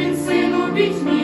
він сину у пітьмі,